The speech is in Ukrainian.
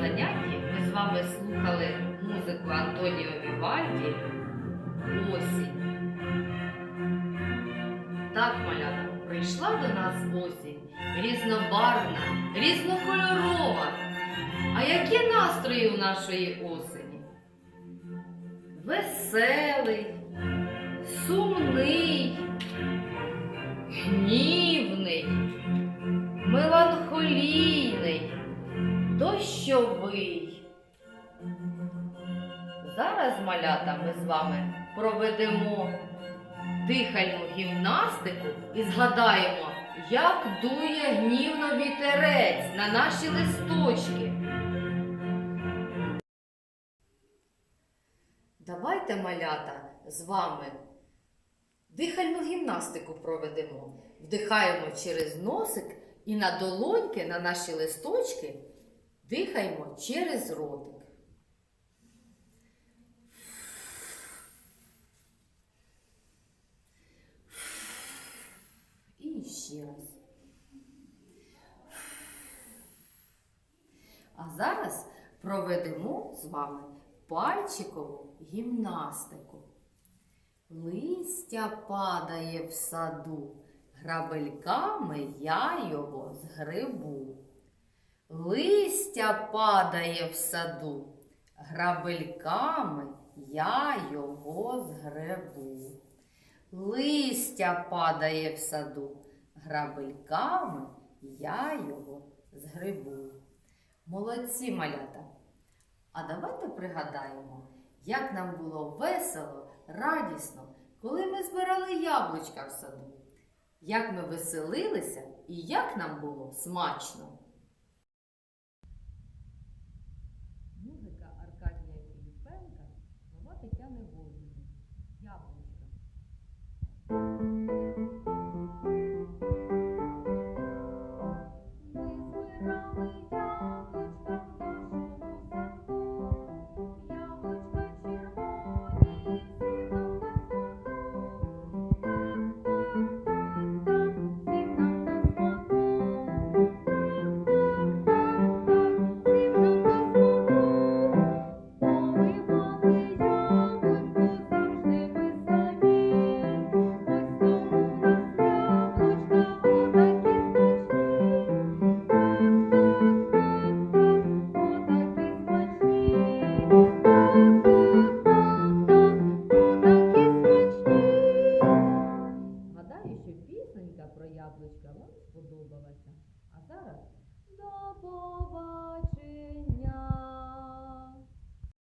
занятті ми з вами слухали музику Антоніо Вівальді Осінь. Так, малята, прийшла до нас осінь, різнобарвна, різнокольорова. А які настрої у нашої осені? Веселий, сумний, гнівний, дощовий. Зараз, малята, ми з вами проведемо дихальну гімнастику і згадаємо, як дує гнівно вітерець на наші листочки. Давайте, малята, з вами дихальну гімнастику проведемо. Вдихаємо через носик і на долоньки, на наші листочки дихаємо через ротик. І ще раз. А зараз проведемо з вами пальчикову гімнастику. Листя падає в саду, грабельками я його згребу. Листя падає в саду, грабельками я його згребу. Листя падає в саду, грабельками я його згребу. Молодці малята! А давайте пригадаємо, як нам було весело, радісно, коли ми збирали яблучка в саду, як ми веселилися і як нам було смачно. Dara. The